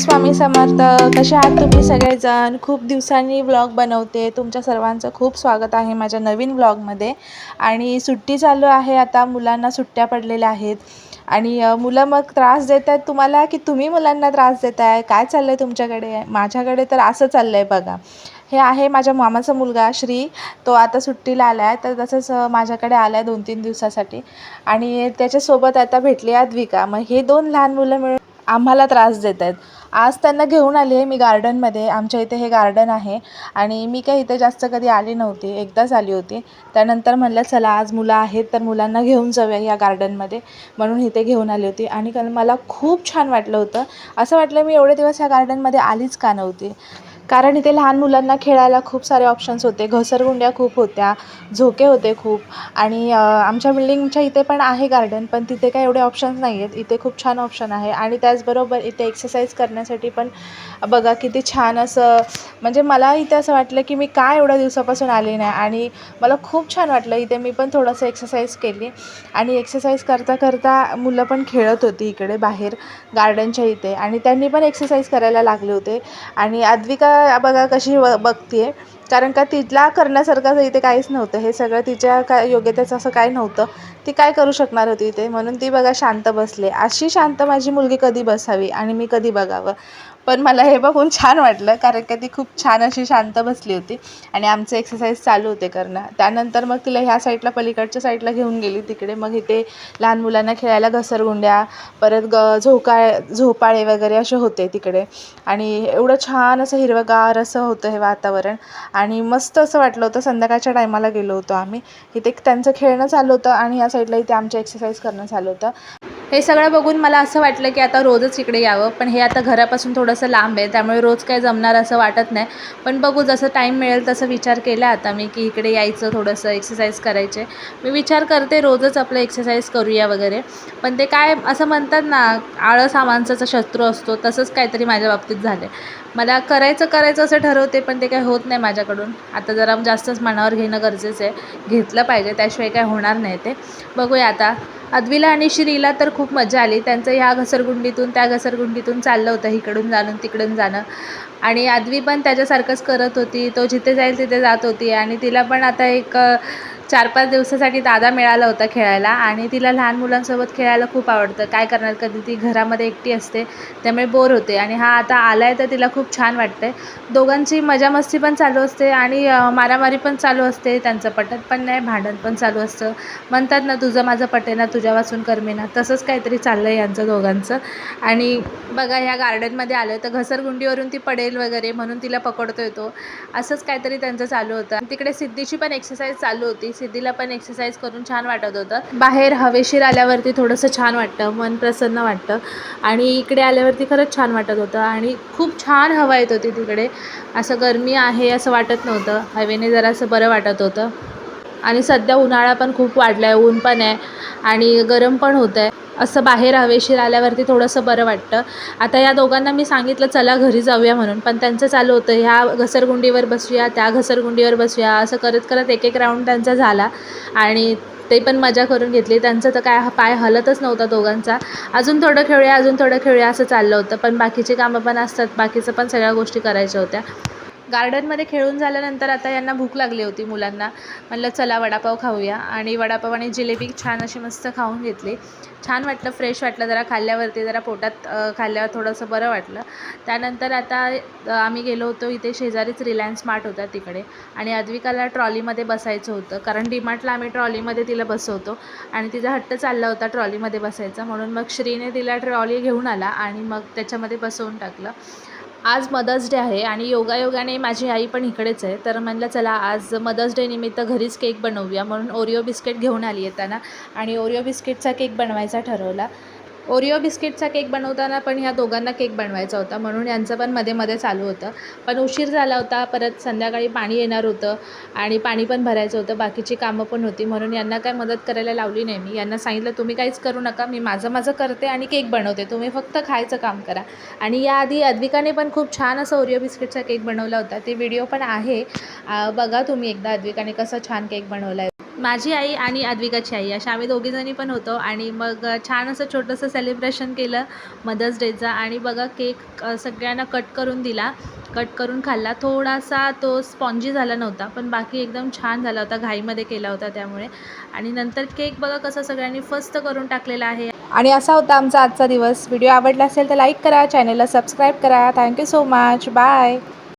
स्वामी समर्थ कसे आहात तुम्ही सगळेजण? खूप दिवसांनी व्लॉग बनवते. तुमच्या सर्वांचं खूप स्वागत आहे माझ्या नवीन व्लॉगमध्ये आणि सुट्टी चालू आहे आता मुलांना सुट्ट्या पडलेल्या आहेत. आणि मुलं मग त्रास देत आहेत तुम्हाला की तुम्ही मुलांना त्रास देत आहे काय चाललं आहे तुमच्याकडे? माझ्याकडे तर असं चाललं आहे बघा. हे आहे माझ्या मामाचा मुलगा श्री. तो आता सुट्टीला आला आहे तर तसंच माझ्याकडे आला आहे दोन तीन दिवसासाठी. आणि त्याच्यासोबत आता भेटली अद्विका मग हे दोन लहान मुलं मिळून आम्हाला त्रास देत आहेत. आज त्यांना घेऊन आली आहे मी गार्डनमध्ये आमच्या इथे हे गार्डन आहे. आणि मी काही इथे जास्त कधी आली नव्हती एकदाच आली होती. त्यानंतर म्हणलं चला आज मुलं आहेत तर मुलांना घेऊन जाऊया या गार्डनमध्ये. म्हणून इथे घेऊन आली होती. आणि कारण मला खूप छान वाटलं होतं. असं वाटलं मी एवढे दिवस ह्या गार्डनमध्ये आलीच का नव्हती. कारण इथे लहान मुलांना खेळायला खूप सारे ऑप्शन्स होते. घसरगुंड्या खूप होत्या झोके होते खूप. आणि आमच्या बिल्डिंगच्या इथे पण आहे गार्डन पण तिथे काय एवढे ऑप्शन्स नाही आहेत इथे खूप छान ऑप्शन आहे. आणि त्याचबरोबर इथे एक्सरसाइज करण्यासाठी पण बघा किती छान असं म्हणजे मला इथे असं वाटलं की मी काय एवढ्या दिवसापासून आले नाही आणि मला खूप छान वाटलं. इथे मी पण थोडंसं एक्सरसाइज केली आणि एक्सरसाइज करता करता मुलं पण खेळत होती इकडे बाहेर गार्डनच्या इथे आणि त्यांनी पण एक्सरसाइज करायला लागले होते. आणि आद्विका बघा कशी व बघते कारण का तिला करण्यासारखं इथे काहीच नव्हतं. हे सगळं तिच्या काय योग्यतेचं असं काही नव्हतं. ती काय करू शकणार होती इथे? म्हणून ती बघा शांत बसले. अशी शांत माझी मुलगी कधी बसावी आणि मी कधी बघावं? पण मला हे बघून छान वाटलं कारण का ती खूप छान अशी शांत बसली होती आणि आमचे एक्सरसाइज चालू होते करणं. त्यानंतर मग तिला ह्या साईडला पलीकडच्या साईडला घेऊन गेली तिकडे. मग इथे लहान मुलांना खेळायला घसरगुंड्या परत ग झोकाळ झोपाळे वगैरे असे होते तिकडे. आणि एवढं छान असं हिरवंगार असं होतं हे वातावरण. आणि मस्त असं वाटलं होतं. संध्याकाळच्या टायमाला गेलो होतो आम्ही. इथे त्यांचं खेळणं चालू होतं आणि ह्या साईडला इथे आमचं एक्सरसाइज करणं चालू होतं. हे सगळं बघून मला असं वाटलं की आता रोजच इकडे यावं पण हे आता घरापासून थोडंसं लांब आहे त्यामुळे रोज काय जमणार असं वाटत नाही. पण बघू जसं टाईम मिळेल तसं विचार केला आता मी की इकडे यायचं थोडंसं एक्सरसाइज करायचे. मी विचार करते रोजच आपलं एक्सरसाइज करूया वगैरे. पण ते काय असं म्हणतात ना आळस हा माणसाचा शत्रू असतो तसंच काहीतरी माझ्या बाबतीत झालं मला करायचं करायचं असं ठरवते पण ते काय होत नाही माझ्याकडून. आता जरा जास्तच मनावर घेणं गरजेचं आहे. घेतलं पाहिजे त्याशिवाय काय होणार नाही ते. बघूया आता. अद्विला आणि श्रीला तर खूप मजा आली. त्यांचं ह्या घसरगुंडीतून त्या घसरगुंडीतून चाललं होतं इकडून जाणं तिकडून जाणं. आणि आद्वी पण त्याच्यासारखंच करत होती. तो जिथे जाईल तिथे जात होती. आणि तिला पण आता एक चार पाच दिवसासाठी दादा मिळाला होता खेळायला आणि तिला लहान मुलांसोबत खेळायला खूप आवडतं. काय करणार कधी? ती घरामध्ये एकटी असते त्यामुळे बोर होते आणि हा आता आला आहे तर तिला खूप छान वाटतं दोघांची मजामस्ती पण चालू असते आणि मारामारी पण चालू असते त्यांचं. पटत पण नाही भांडण पण चालू असतं. म्हणतात ना तुझं माझं पटेना तुझ्या वाचून करमेना तसंच काहीतरी चाललं आहे यांचं दोघांचं. आणि बघा ह्या गार्डनमध्ये आलं तर घसरगुंडीवरून ती पडेल वगैरे म्हणून तिला पकडतो येतो असंच काहीतरी त्यांचं चालू होतं. आणि तिकडे सिद्धीची पण एक्सरसाइज चालू होती. सिद्धीला पण एक्सरसाइज करून छान वाटत होतं. बाहेर हवेशीर आल्यावरती थोडंसं छान वाटतं मन प्रसन्न वाटतं. आणि इकडे आल्यावरती खरंच छान वाटत होतं. आणि खूप छान हवा येत होती तिकडे. असं गरमी आहे असं वाटत नव्हतं. हवेने जरासं बरं वाटत होतं. आणि सध्या उन्हाळा पण खूप वाढला आहे ऊन पण आहे. आणि गरम पण होतं आहे असं बाहेर हवेशीर आल्यावरती थोडंसं बरं वाटतं. आता या दोघांना मी सांगितलं चला घरी जाऊया म्हणून. पण त्यांचं चालू होतं ह्या घसरगुंडीवर बसूया त्या घसरगुंडीवर बसूया. असं करत करत एक एक राऊंड त्यांचा झाला. आणि ते पण मजा करून घेतली. त्यांचं तर काय पाय हलतच नव्हता दोघांचा. अजून थोडं खेळूया अजून थोडं खेळूया असं चाललं होतं. पण बाकीची कामं पण असतात. बाकीचं पण सगळ्या गोष्टी करायच्या होत्या. गार्डनमध्ये खेळून झाल्यानंतर आता यांना भूक लागली होती मुलांना. म्हणलं चला वडापाव खाऊया. आणि वडापाव आणि जिलेबी छान अशी मस्त खाऊन घेतली. छान वाटलं फ्रेश वाटलं जरा खाल्ल्यावरती जरा पोटात खाल्ल्यावर थोडंसं बरं वाटलं. त्यानंतर आता आम्ही गेलो होतो इथे शेजारीच रिलायन्स मार्ट होता तिकडे. आणि अद्विकाला ट्रॉलीमध्ये बसायचं होतं. कारण डीमार्टला आम्ही ट्रॉलीमध्ये तिला बसवतो. आणि तिचा हट्ट चालला होता ट्रॉलीमध्ये बसायचा. म्हणून मग श्रीने तिला ट्रॉली घेऊन आला आणि मग त्याच्यामध्ये बसवून टाकलं. आज मदर्स डे आहे आणि योगायोगाने माझी आई पण इकडेच आहे. तर म्हणलं चला आज मदर्स डे निमित्त घरीच केक बनवूया. म्हणून ओरिओ बिस्किट घेऊन आली येताना आणि ओरिओ बिस्किटचा केक बनवायचा ठरवला. ओरिओ बिस्किटचा केक बनवताना पण ह्या दोघांना केक बनवायचा होता. म्हणून यांचं पण मध्ये मध्ये चालू होतं. पण उशीर झाला होता. परत संध्याकाळी पाणी येणार होतं आणि पाणी पण भरायचं होतं. बाकीची कामं पण होती. म्हणून यांना काय मदत करायला लावली नाही मी. यांना सांगितलं तुम्ही काहीच करू नका. मी माझं माझं करते आणि केक बनवते. तुम्ही फक्त खायचं काम करा. आणि याआधी अद्विकाने पण खूप छान असं ओरिओ बिस्किटचा केक बनवला होता. ते व्हिडिओ पण आहे. बघा तुम्ही एकदा अद्विकाने कसा छान केक बनवला आहे माझी आई आणि अद्विकाची आई अशा आम्ही दोघीजणी पण होतो. आणि मग छान असं छोटंसं सेलिब्रेशन केलं मदर्स डेचं आणि बघा केक सगळ्यांना कट करून दिला. कट करून खाल्ला. थोडासा तो स्पॉन्जी झाला नव्हता पण बाकी एकदम छान झाला होता. घाईमध्ये केला होता त्यामुळे. आणि नंतर केक बघा कसं सगळ्यांनी फस्त करून टाकलेला आहे. आणि असा होता आमचा आजचा दिवस. व्हिडिओ आवडला असेल तर लाईक करा चॅनलला सबस्क्राईब करा. Thank you so much bye